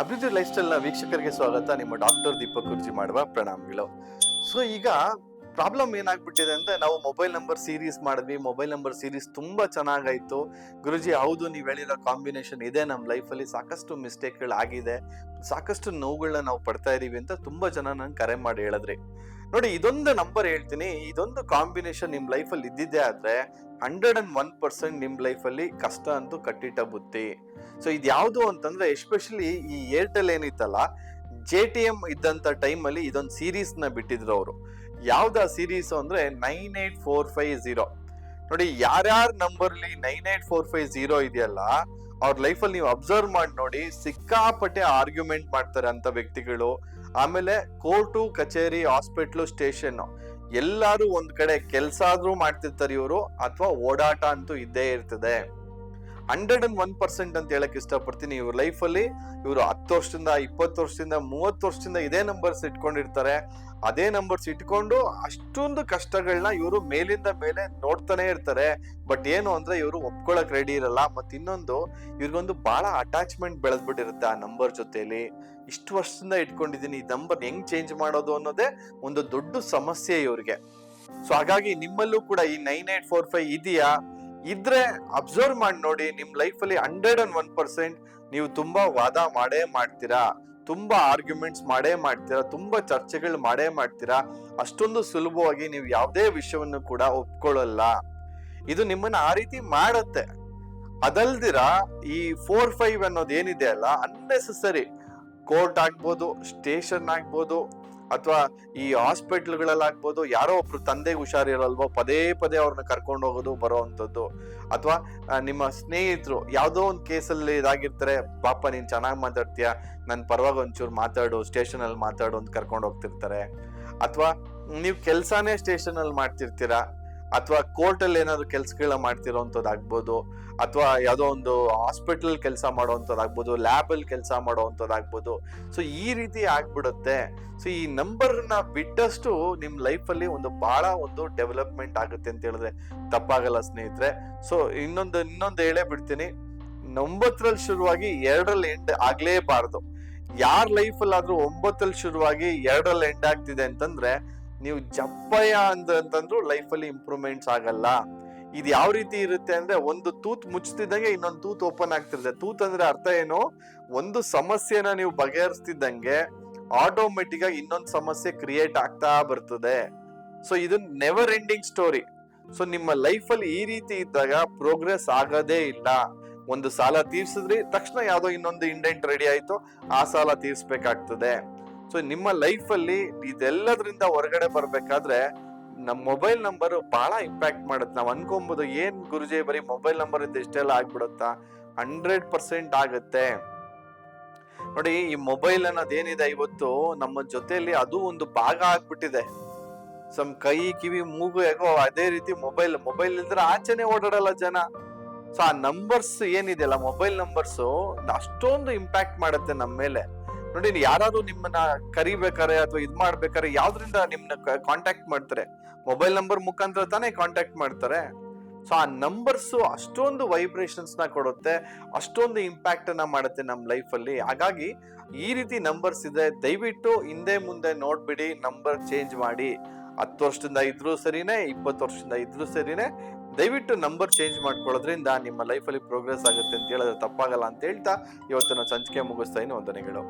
ಅಭಿವೃದ್ಧಿ ಲೈಫ್ ಸ್ಟೈಲ್ನ ವೀಕ್ಷಕರಿಗೆ ಸ್ವಾಗತ. ನಿಮ್ಮ ಡಾಕ್ಟರ್ ದೀಪಕ್ ಗುರ್ಜಿ ಮಾಡುವ ಪ್ರಣಾಮಗಳು. ಸೊ ಈಗ ಪ್ರಾಬ್ಲಮ್ ಏನಾಗ್ಬಿಟ್ಟಿದೆ ಅಂದ್ರೆ ನಾವು ಮೊಬೈಲ್ ನಂಬರ್ ಸೀರೀಸ್ ಮಾಡಿದ್ವಿ. ಮೊಬೈಲ್ ನಂಬರ್ ಸೀರೀಸ್ ತುಂಬಾ ಚೆನ್ನಾಗಾಯ್ತು. ಗುರುಜಿ, ಹೌದು, ನೀವು ಹೇಳಿರೋ ಕಾಂಬಿನೇಷನ್ ಇದೆ. ನಮ್ಮ ಲೈಫಲ್ಲಿ ಸಾಕಷ್ಟು ಮಿಸ್ಟೇಕ್ಗಳಾಗಿದೆ ಸಾಕಷ್ಟು ನೋವುಗಳನ್ನ ನಾವು ಪಡ್ತಾ ಇದೀವಿ ಅಂತ ತುಂಬಾ ಜನ ನಂಗೆ ಕರೆ ಮಾಡಿ ಹೇಳಿದ್ರಿ. ನೋಡಿ, ಇದೊಂದು ನಂಬರ್ ಹೇಳ್ತೀನಿ. ಇದೊಂದು ಕಾಂಬಿನೇಷನ್ ನಿಮ್ ಲೈಫಲ್ಲಿ ಇದ್ದಿದ್ದೆ ಆದ್ರೆ ಹಂಡ್ರೆಡ್ ಅಂಡ್ ಒನ್ ಪರ್ಸೆಂಟ್ ನಿಮ್ ಲೈಫಲ್ಲಿ ಕಷ್ಟ ಅಂತೂ ಕಟ್ಟಿಟ್ಟ ಬುತ್ತಿ. ಸೊ ಇದು ಯಾವುದು ಅಂತಂದ್ರೆ ಎಸ್ಪೆಷಲಿ ಈ ಏರ್ಟೆಲ್ ಏನಿತ್ತಲ್ಲ ಜೆ ಟಿ ಎಂ ಇದ್ದಂತ ಟೈಮಲ್ಲಿ ಇದೊಂದು ಸೀರೀಸ್ನ ಬಿಟ್ಟಿದ್ರು ಅವರು. ಯಾವ್ದ ಸೀರೀಸ್ ಅಂದ್ರೆ nine eight four five zero ನೋಡಿ, ಯಾರ್ಯಾರ ನಂಬರ್ಲಿ nine eight four five zero ಇದೆಯಲ್ಲ, ಅವ್ರ ಲೈಫಲ್ಲಿ ನೀವು ಅಬ್ಸರ್ವ್ ಮಾಡಿ ನೋಡಿ, ಸಿಕ್ಕಾಪಟ್ಟೆ ಆರ್ಗ್ಯುಮೆಂಟ್ ಮಾಡ್ತಾರೆ ಅಂತ ವ್ಯಕ್ತಿಗಳು. ಆಮೇಲೆ ಕೋರ್ಟು, ಕಚೇರಿ ಹಾಸ್ಪಿಟ್ಲು ಸ್ಟೇಷನ್ ಎಲ್ಲರೂ ಒಂದ್ ಕಡೆ ಕೆಲಸ ಆದ್ರೂ ಮಾಡ್ತಿರ್ತಾರೆ ಇವರು, ಅಥವಾ ಓಡಾಟ ಅಂತೂ ಇದ್ದೇ ಇರ್ತದೆ. ಹಂಡ್ರೆಡ್ ಅಂಡ್ ಒನ್ ಪರ್ಸೆಂಟ್ ಅಂತ ಹೇಳಕ್ ಇಷ್ಟಪಡ್ತೀನಿ. ಇವ್ರ ಲೈಫಲ್ಲಿ ಇವರು ಹತ್ತು ವರ್ಷದಿಂದ, ಇಪ್ಪತ್ತು ವರ್ಷದಿಂದ, ಮೂವತ್ತು ವರ್ಷದಿಂದ ಇದೇ ನಂಬರ್ಸ್ ಇಟ್ಕೊಂಡಿರ್ತಾರೆ. ಅದೇ ನಂಬರ್ಸ್ ಇಟ್ಕೊಂಡು ಅಷ್ಟೊಂದು ಕಷ್ಟಗಳನ್ನ ಇವರು ಮೇಲಿಂದ ಮೇಲೆ ನೋಡ್ತಾನೆ ಇರ್ತಾರೆ. ಬಟ್ ಏನು ಅಂದ್ರೆ ಇವರು ಒಪ್ಕೊಳಕ್ ರೆಡಿ ಇರಲ್ಲ. ಮತ್ತೆ ಇನ್ನೊಂದು, ಇವ್ರಿಗೊಂದು ಬಹಳ ಅಟ್ಯಾಚ್ಮೆಂಟ್ ಬೆಳೆದ್ಬಿಟ್ಟಿರುತ್ತೆ ಆ ನಂಬರ್ ಜೊತೆಯಲ್ಲಿ ಇಷ್ಟು ವರ್ಷದಿಂದ ಇಟ್ಕೊಂಡಿದ್ದೀನಿ, ಈ ನಂಬರ್ ಹೆಂಗ್ ಚೇಂಜ್ ಮಾಡೋದು ಅನ್ನೋದೇ ಒಂದು ದೊಡ್ಡ ಸಮಸ್ಯೆ ಇವ್ರಿಗೆ. ಸೊ ಹಾಗಾಗಿ ನಿಮ್ಮಲ್ಲೂ ಕೂಡ ಈ ನೈನ್ ಏಟ್ ಫೋರ್ ಫೈವ್ ಇದೆಯಾ? ಇದ್ರೆ ಅಬ್ಸರ್ವ್ ಮಾಡಿ ನೋಡಿ, ನಿಮ್ ಲೈಫ್ ಅಲ್ಲಿ ಹಂಡ್ರೆಡ್ ಅಂಡ್ ಒನ್ ಪರ್ಸೆಂಟ್ ನೀವು ತುಂಬಾ ವಾದ ಮಾಡೇ ಮಾಡ್ತೀರಾ, ತುಂಬಾ ಆರ್ಗ್ಯುಮೆಂಟ್ಸ್ ಮಾಡೇ ಮಾಡ್ತೀರಾ, ತುಂಬಾ ಚರ್ಚೆಗಳು ಮಾಡೇ ಮಾಡ್ತೀರಾ, ಅಷ್ಟೊಂದು ಸುಲಭವಾಗಿ ನೀವು ಯಾವುದೇ ವಿಷಯವನ್ನು ಕೂಡ ಒಪ್ಕೊಳ್ಳಲ್ಲ. ಇದು ನಿಮ್ಮನ್ನ ಆ ರೀತಿ ಮಾಡತ್ತೆ. ಅದಲ್ದಿರ, ಈ ಫೋರ್ ಫೈವ್ ಅನ್ನೋದು ಏನಿದೆ ಅಲ್ಲ ಅನ್ನೆಸೆಸರಿ ಕೋರ್ಟ್ ಆಗ್ಬೋದು ಸ್ಟೇಷನ್ ಆಗ್ಬೋದು ಅಥವಾ ಈ ಹಾಸ್ಪಿಟ್ಲ್ಗಳಲ್ಲಾಗ್ಬೋದು ಯಾರೋ ಒಬ್ರು ತಂದೆಗೆ ಹುಷಾರಿರಲ್ವೋ, ಪದೇ ಪದೇ ಅವ್ರನ್ನ ಕರ್ಕೊಂಡು ಹೋಗೋದು ಬರೋ ಅಂಥದ್ದು. ಅಥವಾ ನಿಮ್ಮ ಸ್ನೇಹಿತರು ಯಾವುದೋ ಒಂದು ಕೇಸಲ್ಲಿ ಇದಾಗಿರ್ತಾರೆ, ಪಾಪ ನೀನು ಚೆನ್ನಾಗಿ ಮಾತಾಡ್ತೀಯ? ನನ್ನ ಪರವಾಗಿ ಒಂಚೂರು ಮಾತಾಡು, ಸ್ಟೇಷನಲ್ಲಿ ಮಾತಾಡು ಅಂತ ಕರ್ಕೊಂಡು ಹೋಗ್ತಿರ್ತಾರೆ. ಅಥವಾ, ನೀವು ಕೆಲಸನೇ ಸ್ಟೇಷನಲ್ಲಿ ಮಾಡ್ತಿರ್ತೀರಾ? ಅಥವಾ ಕೋರ್ಟ್ ಅಲ್ಲಿ ಏನಾದ್ರು ಕೆಲ್ಸಗಳ ಮಾಡ್ತಿರೋಂಥದ್ದಾಗ್ಬೋದು, ಅಥವಾ ಯಾವುದೋ ಒಂದು ಹಾಸ್ಪಿಟಲ್ ಕೆಲಸ ಮಾಡೋವಂಥದ್ದಾಗ್ಬೋದು ಲ್ಯಾಬ್ ಅಲ್ಲಿ ಕೆಲಸ ಮಾಡೋವಂಥದ್ದಾಗ್ಬೋದು ಸೊ ಈ ರೀತಿ ಆಗ್ಬಿಡುತ್ತೆ. ಸೊ ಈ ನಂಬರ್ನ ಬಿಟ್ಟಷ್ಟು ನಿಮ್ಮ ಲೈಫ್ ಅಲ್ಲಿ ಒಂದು ಬಹಳ ಒಂದು ಡೆವಲಪ್ಮೆಂಟ್ ಆಗುತ್ತೆ ಅಂತ ಹೇಳಿದ್ರೆ ತಪ್ಪಾಗಲ್ಲ ಸ್ನೇಹಿತರೆ. ಸೊ ಇನ್ನೊಂದು ಇನ್ನೊಂದು ಹೇಳೇ ಬಿಡ್ತೀನಿ. ಒಂಬತ್ತರಲ್ಲಿ ಶುರುವಾಗಿ ಎರಡರಲ್ಲಿ ಎಂಡ್ ಆಗ್ಲೇಬಾರ್ದು. ಯಾರ ಲೈಫ್ ಅಲ್ಲಾದ್ರೂ ಒಂಬತ್ತರಲ್ಲಿ ಶುರುವಾಗಿ ಎರಡರಲ್ಲಿ ಎಂಡ್ ಆಗ್ತಿದೆ ಅಂತಂದ್ರೆ ನೀವು ಜಪ್ಪಯ್ಯ ಲೈಫ್ ಅಲ್ಲಿ ಇಂಪ್ರೂವ್ಮೆಂಟ್ಸ್ ಆಗಲ್ಲ. ಇದು ಯಾವ ರೀತಿ ಇರುತ್ತೆ ಅಂದ್ರೆ ಒಂದು ತೂತ್ ಮುಚ್ಚುತ್ತಿದ್ದಂಗೆ ಇನ್ನೊಂದು ತೂತ್ ಓಪನ್ ಆಗ್ತಿರುತ್ತೆ. ತೂತ್ ಅಂದ್ರೆ ಅರ್ಥ ಏನು? ಒಂದು ಸಮಸ್ಯೆನ ನೀವು ಬಗೆಹರಿಸ್ತಿದ್ದಂಗೆ ಆಟೋಮೆಟಿಕ್ ಆಗಿ ಇನ್ನೊಂದು ಸಮಸ್ಯೆ ಕ್ರಿಯೇಟ್ ಆಗ್ತಾ ಬರ್ತದೆ. ಸೊ ಇದು ನೆವರ್ ಎಂಡಿಂಗ್ ಸ್ಟೋರಿ ಸೊ ನಿಮ್ಮ ಲೈಫ್ ಅಲ್ಲಿ ಈ ರೀತಿ ಇದ್ದಾಗ ಪ್ರೋಗ್ರೆಸ್ ಆಗೋದೇ ಇಲ್ಲ. ಒಂದು ಸಾಲ ತೀರ್ಸಿದ್ರಿ, ತಕ್ಷಣ ಯಾವುದೋ ಇನ್ನೊಂದು ಇಂಡೆಂಟ್ ರೆಡಿ ಆಯ್ತು, ಆ ಸಾಲ ತೀರ್ಸ್ಬೇಕಾಗ್ತದೆ. ಸೊ ನಿಮ್ಮ ಲೈಫ್ ಅಲ್ಲಿ ಇದೆಲ್ಲದ್ರಿಂದ ಹೊರಗಡೆ ಬರಬೇಕಾದ್ರೆ ನಮ್ಮ ಮೊಬೈಲ್ ನಂಬರ್ ಬಹಳ ಇಂಪ್ಯಾಕ್ಟ್ ಮಾಡುತ್ತೆ. ನಾವು ಅನ್ಕೊಂಬೋದು ಏನ್ ಗುರುಜಿ ಬರೀ ಮೊಬೈಲ್ ನಂಬರ್ ಇಂದ ಇಷ್ಟೆಲ್ಲ ಆಗ್ಬಿಡುತ್ತಾ? ಹಂಡ್ರೆಡ್ ಪರ್ಸೆಂಟ್ ಆಗುತ್ತೆ. ನೋಡಿ, ಈ ಮೊಬೈಲ್ ಅನ್ನೋದೇನಿದೆ ಇವತ್ತು ನಮ್ಮ ಜೊತೆಯಲ್ಲಿ ಅದು ಒಂದು ಭಾಗ ಆಗ್ಬಿಟ್ಟಿದೆ. ಸಮ್ ಕೈ, ಕಿವಿ, ಮೂಗು ಹೇಗೋ ಅದೇ ರೀತಿ ಮೊಬೈಲ್. ಮೊಬೈಲ್ ಇಲ್ದ್ರೆ ಆಚೆನೆ ಓಡಾಡಲ್ಲ ಜನ. ಸೊ ಆ ನಂಬರ್ಸ್ ಏನಿದೆಯಲ್ಲ, ಮೊಬೈಲ್ ನಂಬರ್ಸು ಅಷ್ಟೊಂದು ಇಂಪ್ಯಾಕ್ಟ್ ಮಾಡುತ್ತೆ ನಮ್ಮ ಮೇಲೆ. ನೋಡಿ ಯಾರಾದ್ರೂ ನಿಮ್ಮನ್ನ ಕರಿಬೇಕಾರೆ ಅಥವಾ ಇದ್ ಮಾಡ್ಬೇಕಾರೆ ಯಾವ್ದ್ರಿಂದ ನಿಮ್ನ ಕಾಂಟ್ಯಾಕ್ಟ್ ಮಾಡ್ತಾರೆ? ಮೊಬೈಲ್ ನಂಬರ್ ಮುಖಾಂತರ ತಾನೇ ಕಾಂಟ್ಯಾಕ್ಟ್ ಮಾಡ್ತಾರೆ. ಸೊ ಆ ನಂಬರ್ಸ್ ಅಷ್ಟೊಂದು ವೈಬ್ರೇಷನ್ಸ್ನ ಕೊಡುತ್ತೆ, ಅಷ್ಟೊಂದು ಇಂಪ್ಯಾಕ್ಟ್ ಅನ್ನ ಮಾಡುತ್ತೆ ನಮ್ಮ ಲೈಫ್ ಅಲ್ಲಿ. ಹಾಗಾಗಿ, ಈ ರೀತಿ ನಂಬರ್ಸ್ ಇದೆ, ದಯವಿಟ್ಟು ಹಿಂದೆ ಮುಂದೆ ನೋಡ್ಬಿಡಿ ನಂಬರ್ ಚೇಂಜ್ ಮಾಡಿ. ಹತ್ತು ವರ್ಷದಿಂದ ಇದ್ರೂ ಸರಿನೇ, ಇಪ್ಪತ್ತು ವರ್ಷದಿಂದ ಇದ್ರೂ ಸರಿನೇ, ದಯವಿಟ್ಟು ನಂಬರ್ ಚೇಂಜ್ ಮಾಡ್ಕೊಳ್ಳೋದ್ರಿಂದ ನಿಮ್ಮ ಲೈಫಲ್ಲಿ ಪ್ರೋಗ್ರೆಸ್ ಆಗುತ್ತೆ ಅಂತ ಹೇಳಿದ್ರೆ ತಪ್ಪಾಗಲ್ಲ ಅಂತ ಹೇಳ್ತಾ, ಇವತ್ತಿನ ಸಂಚಿಕೆ ಮುಗಿಸ್ತಾ ಇನ್ನು ವಂದನೆಗಳು